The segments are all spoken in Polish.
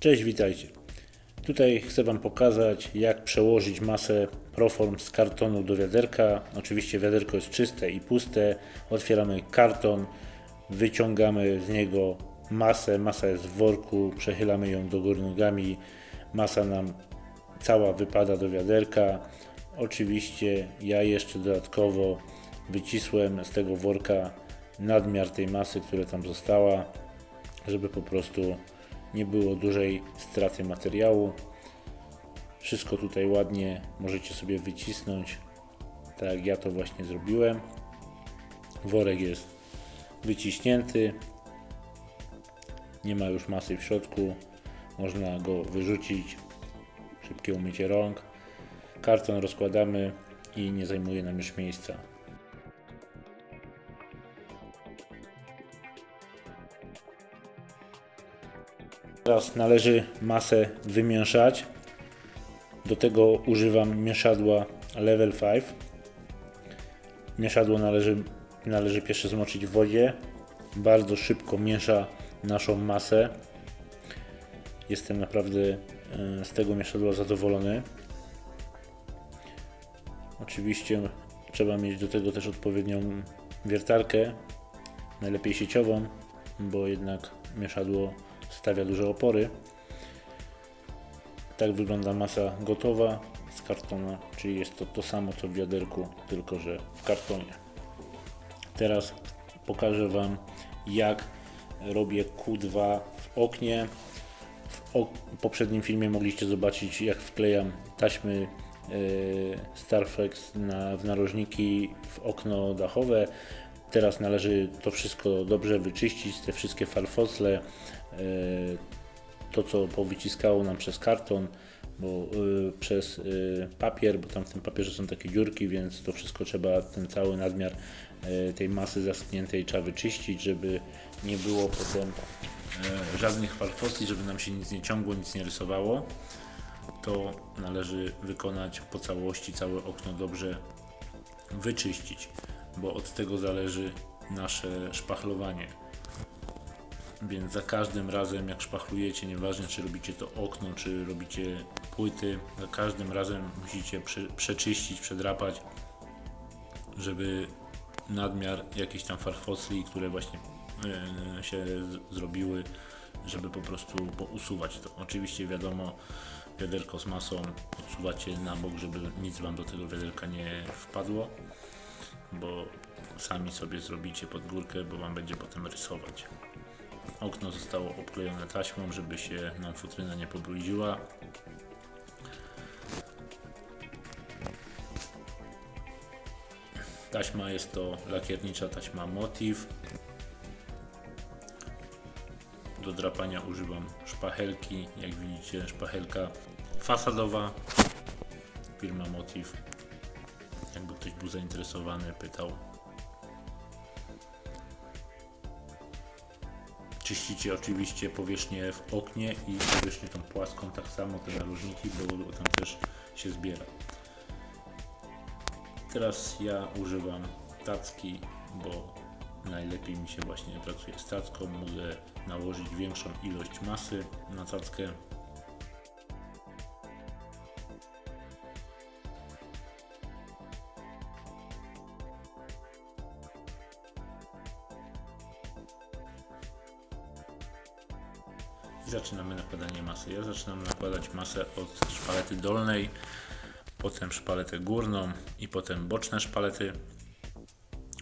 Cześć, witajcie. Tutaj chcę Wam pokazać, jak przełożyć masę Proform z kartonu do wiaderka. Oczywiście wiaderko jest czyste i puste. Otwieramy karton, wyciągamy z niego masę. Masa jest w worku, przechylamy ją do góry nogami. Masa nam cała wypada do wiaderka. Oczywiście ja jeszcze dodatkowo wycisłem z tego worka nadmiar tej masy, która tam została, żeby po prostu nie było dużej straty materiału. Wszystko tutaj ładnie możecie sobie wycisnąć, tak jak ja to właśnie zrobiłem. Worek jest wyciśnięty, nie ma już masy w środku, można go wyrzucić, szybkie umycie rąk. Karton rozkładamy i nie zajmuje nam już miejsca. Teraz należy masę wymieszać. Do tego używam mieszadła Level 5. Mieszadło należy, należy pierwsze zmoczyć w wodzie. Bardzo szybko miesza naszą masę. Jestem naprawdę e, z tego mieszadła zadowolony. Oczywiście trzeba mieć do tego też odpowiednią wiertarkę, najlepiej sieciową, bo jednak mieszadło stawia duże opory. Tak wygląda masa gotowa z kartona, czyli jest to to samo co w wiaderku, tylko że w kartonie. Teraz pokażę Wam jak robię Q2 w oknie. W ok poprzednim filmie mogliście zobaczyć jak wklejam taśmy yy, Starflex na, w narożniki w okno dachowe. Teraz należy to wszystko dobrze wyczyścić, te wszystkie farfocle, to co powyciskało nam przez karton, bo y, przez y, papier, bo tam w tym papierze są takie dziurki, więc to wszystko trzeba, ten cały nadmiar tej masy zaschniętej trzeba wyczyścić, żeby nie było potem żadnych farfosli, żeby nam się nic nie ciągło, nic nie rysowało. To należy wykonać po całości, całe okno dobrze wyczyścić, bo od tego zależy nasze szpachlowanie. Więc za każdym razem, jak szpachlujecie, nieważne czy robicie to okno, czy robicie płyty, za każdym razem musicie prze, przeczyścić, przedrapać, żeby nadmiar jakichś tam farfosli, które właśnie e, się zrobiły, żeby po prostu usuwać to. Oczywiście wiadomo, wiaderko z masą odsuwacie na bok, żeby nic Wam do tego wiaderka nie wpadło, bo sami sobie zrobicie pod górkę, bo Wam będzie potem rysować. Okno zostało obklejone taśmą, żeby się nam futryna nie pobrudziła. Taśma jest to lakiernicza taśma Motiv. Do drapania używam szpachelki. Jak widzicie, szpachelka fasadowa. Firma Motiv. Jakby ktoś był zainteresowany, pytał. Czyścicie oczywiście powierzchnię w oknie i powierzchnię tą płaską, tak samo te narożniki, bo tam też się zbiera. Teraz ja używam tacki, bo najlepiej mi się właśnie pracuje z tacką. Mogę nałożyć większą ilość masy na tackę. Zaczynamy nakładanie masy. Ja zaczynam nakładać masę od szpalety dolnej, potem szpaletę górną i potem boczne szpalety.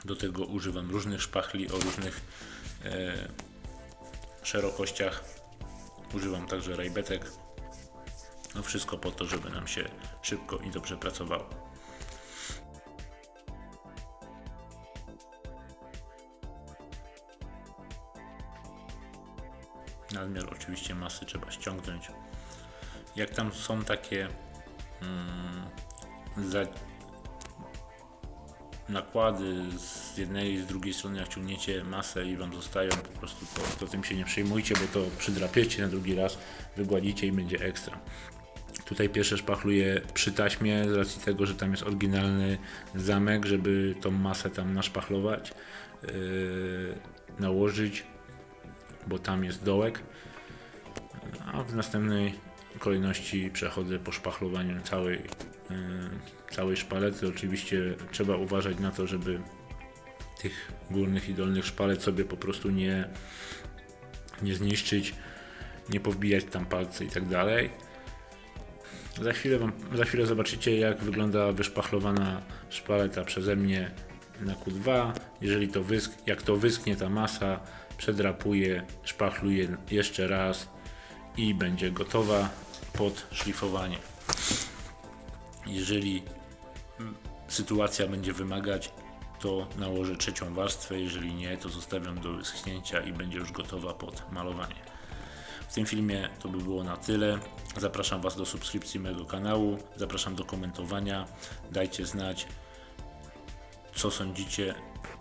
Do tego używam różnych szpachli o różnych e, szerokościach. Używam także rajbetek. No wszystko po to, żeby nam się szybko i dobrze pracowało. Nadmiar oczywiście masy trzeba ściągnąć. Jak tam są takie mm, za, nakłady z jednej i z drugiej strony, jak ciągniecie masę i Wam zostają, po prostu to, to tym się nie przejmujcie, bo to przydrapiecie na drugi raz, wygładzicie i będzie ekstra. Tutaj pierwsze szpachluję przy taśmie, z racji tego, że tam jest oryginalny zamek, żeby tą masę tam naszpachlować, yy, nałożyć, bo tam jest dołek. A w następnej kolejności przechodzę po szpachlowaniu całej, yy, całej szpalety. Oczywiście trzeba uważać na to, żeby tych górnych i dolnych szpalet sobie po prostu nie, nie zniszczyć, nie powbijać tam palce i tak dalej. Za chwilę, wam, za chwilę zobaczycie, jak wygląda wyszpachlowana szpaleta przeze mnie na Q2. Jeżeli to wysk, jak to wyschnie ta masa, przedrapuję, szpachluję jeszcze raz i będzie gotowa pod szlifowanie. Jeżeli mm, sytuacja będzie wymagać, to nałożę trzecią warstwę, jeżeli nie, to zostawiam do wyschnięcia i będzie już gotowa pod malowanie. W tym filmie to by było na tyle. Zapraszam Was do subskrypcji mojego kanału, zapraszam do komentowania. Dajcie znać, co sądzicie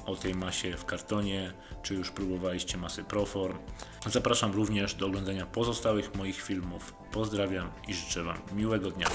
o tej masie w kartonie, czy już próbowaliście masy Proform. Zapraszam również do oglądania pozostałych moich filmów. Pozdrawiam i życzę Wam miłego dnia.